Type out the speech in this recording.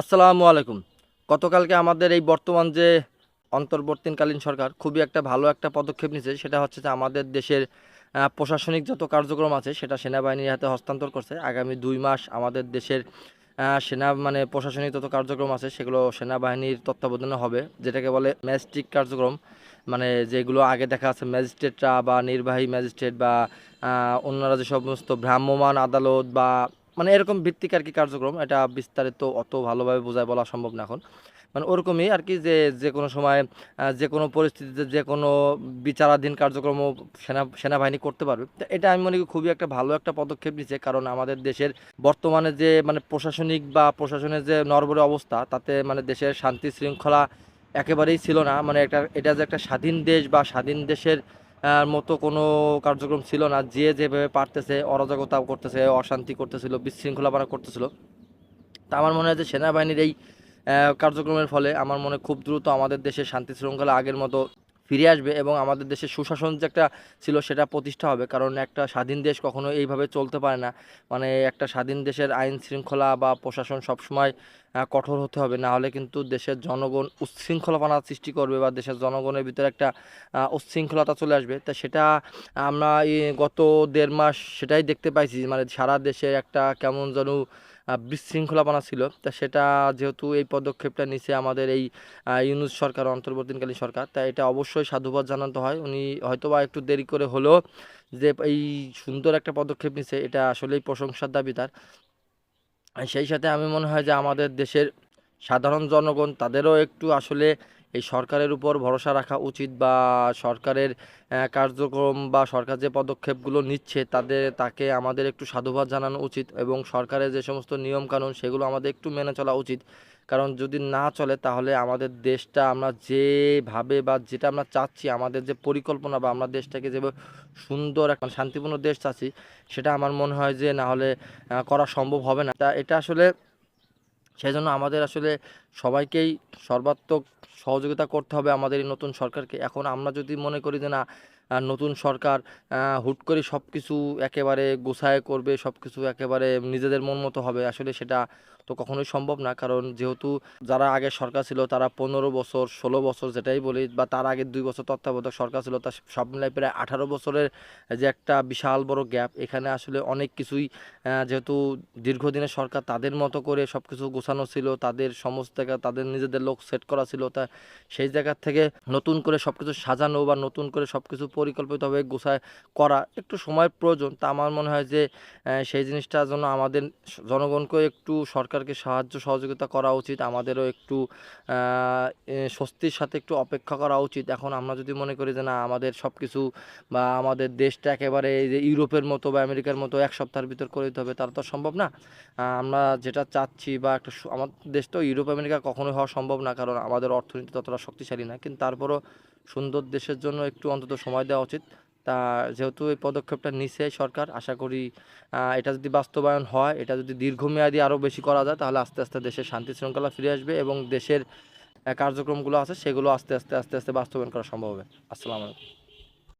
আসসালামু আলাইকুম। গতকালকে আমাদের এই বর্তমান যে অন্তর্বর্তীকালীন সরকার খুবই একটা ভালো একটা পদক্ষেপ নিয়েছে, সেটা হচ্ছে যে আমাদের দেশের প্রশাসনিক যত কার্যক্রম আছে, সেটা সেনাবাহিনীর হাতে হস্তান্তর করছে। আগামী দুই মাস আমাদের দেশের সেনা মানে প্রশাসনিক যত কার্যক্রম আছে, সেগুলো সেনাবাহিনীর তত্ত্বাবধানে হবে, যেটাকে বলে ম্যাজিস্ট্রিক কার্যক্রম। মানে যেগুলো আগে দেখা আছে, ম্যাজিস্ট্রেটরা বা নির্বাহী ম্যাজিস্ট্রেট বা অন্যরা যে সমস্ত ভ্রাম্যমাণ আদালত বা মানে এরকম ভিত্তিক আর কি কার্যক্রম, এটা বিস্তারিত অত ভালোভাবে বোঝায় বলা সম্ভব না এখন। মানে ওরকমই আর কি যে যে কোনো সময় যে কোনো পরিস্থিতিতে যে কোনো বিচারাধীন কার্যক্রম সেনা, সেনাবাহিনী করতে পারবে। এটা আমি মনে করি খুবই একটা ভালো একটা পদক্ষেপ নিচ্ছে কারণ আমাদের দেশের বর্তমানে যে মানে প্রশাসনিক বা প্রশাসনের যে নরবরে অবস্থা, তাতে মানে দেশের শান্তি শৃঙ্খলা একেবারেই ছিল না। মানে একটা, এটা যে একটা স্বাধীন দেশ বা স্বাধীন দেশের মতো কোনো কার্যক্রম ছিল না। যে যেভাবে পারতেছে অরাজকতা করতেছে, অশান্তি করতেছিল বিশৃঙ্খলাপনা করতেছিল। তা আমার মনে হয় যে সেনাবাহিনীর এই কার্যক্রমের ফলে আমার মনে খুব দ্রুত আমাদের দেশে শান্তি শৃঙ্খলা আগের মতো ফিরে আসবে এবং আমাদের দেশের সুশাসন যে একটা ছিল সেটা প্রতিষ্ঠা হবে। কারণ একটা স্বাধীন দেশ কখনো এইভাবে চলতে পারে না। মানে একটা স্বাধীন দেশের আইন শৃঙ্খলা বা প্রশাসন সবসময় কঠোর হতে হবে। না হলে কিন্তু দেশের জনগণ উচ্ছৃঙ্খলপনা সৃষ্টি করবে বা দেশের জনগণের ভিতরে একটা উচ্ছৃঙ্খলতা চলে আসবে। তা সেটা আমরা গত দেড় মাস সেটাই দেখতে পাইছি। মানে সারা দেশে একটা কেমন যেন বিশৃঙ্খলাপনা ছিল। তা সেটা যেহেতু এই পদক্ষেপটা নিছে আমাদের এই ইউনুস সরকার, অন্তর্বর্তীকালীন সরকার, তা এটা অবশ্যই সাধুবাদ জানাতে হয়। উনি হয়তো বা একটু দেরি করে হলেও যে এই সুন্দর একটা পদক্ষেপ নিছে, এটা আসলেই প্রশংসার দাবি তার। সেই সাথে আমি মনে হয় যে আমাদের দেশের সাধারণ জনগণ, তাদেরও একটু আসলে এই সরকারের উপর ভরসা রাখা উচিত বা সরকারের কার্যক্রম বা সরকার যে পদক্ষেপগুলো নিচ্ছে তাদের, তাকে আমাদের একটু সাধুবাদ জানানো উচিত এবং সরকারের যে সমস্ত নিয়ম কানুন সেগুলো আমাদের একটু মেনে চলা উচিত। কারণ যদি না চলে তাহলে আমাদের দেশটা আমরা যেভাবে বা যেটা আমরা চাচ্ছি, আমাদের যে পরিকল্পনা বা আমরা দেশটাকে যেভাবে সুন্দর একটা শান্তিপূর্ণ দেশ চাচ্ছি, সেটা আমার মনে হয় যে না হলে করা সম্ভব হবে না। তা এটা আসলে সেই জন্য আমাদের আসলে সবাইকেই সর্বাত্মক সহযোগিতা করতে হবে আমাদের এই নতুন সরকারকে। এখন আমরা যদি মনে করি যে না নতুন সরকার হুট করে সব কিছু একেবারে গোছায় করবে সব কিছু একেবারে নিজেদের মন মতো হবে, আসলে সেটা তো কখনোই সম্ভব না। কারণ যেহেতু যারা আগে সরকার ছিল, তারা পনেরো বছর, ষোলো বছর যেটাই বলি, বা তার আগে দুই বছর তত্ত্বাবধায়ক সরকার ছিল, তা সব মিলাই প্রায় আঠারো বছরের যে একটা বিশাল বড় গ্যাপ, এখানে আসলে অনেক কিছুই যেহেতু দীর্ঘদিনের সরকার, তাদের মতো করে সব কিছু গোছানো ছিল, তাদের সমস্ত তাদের নিজেদের লোক সেট করা ছিল, তা সেই জায়গার থেকে নতুন করে সব কিছু সাজানো বা নতুন করে সব কিছু পরিকল্পিতভাবে গোছায় করা একটু সময়ের প্রয়োজন। তা আমার মনে হয় যে সেই জিনিসটার জন্য আমাদের জনগণকেও একটু সরকারকে সাহায্য সহযোগিতা করা উচিত। আমাদেরও একটু স্বস্তির সাথে একটু অপেক্ষা করা উচিত। এখন আমরা যদি মনে করি যে, না, আমাদের সব কিছু বা আমাদের দেশটা একেবারে যে ইউরোপের মতো বা আমেরিকার মতো এক সপ্তাহের ভিতর করে দিতে হবে তার তো সম্ভব না। আমরা যেটা চাচ্ছি বা একটা আমার দেশ তো ইউরোপ, আমেরিকা কখনোই হওয়া সম্ভব না, কারণ আমাদের অর্থনীতি ততটা শক্তিশালী না। কিন্তু তারপরও সুন্দর দেশের জন্য একটু অন্তত সময় দেওয়া উচিত। তা যেহেতু এই পদক্ষেপটা নিছে সরকার, আশা করি এটা যদি বাস্তবায়ন হয়, এটা যদি দীর্ঘমেয়াদী আরও বেশি করা যায়, তাহলে আস্তে আস্তে দেশের শান্তি শৃঙ্খলা ফিরে আসবে এবং দেশের কার্যক্রমগুলো আছে, সেগুলো আস্তে আস্তে আস্তে আস্তে বাস্তবায়ন করা সম্ভব হবে। আসসালামু আলাইকুম।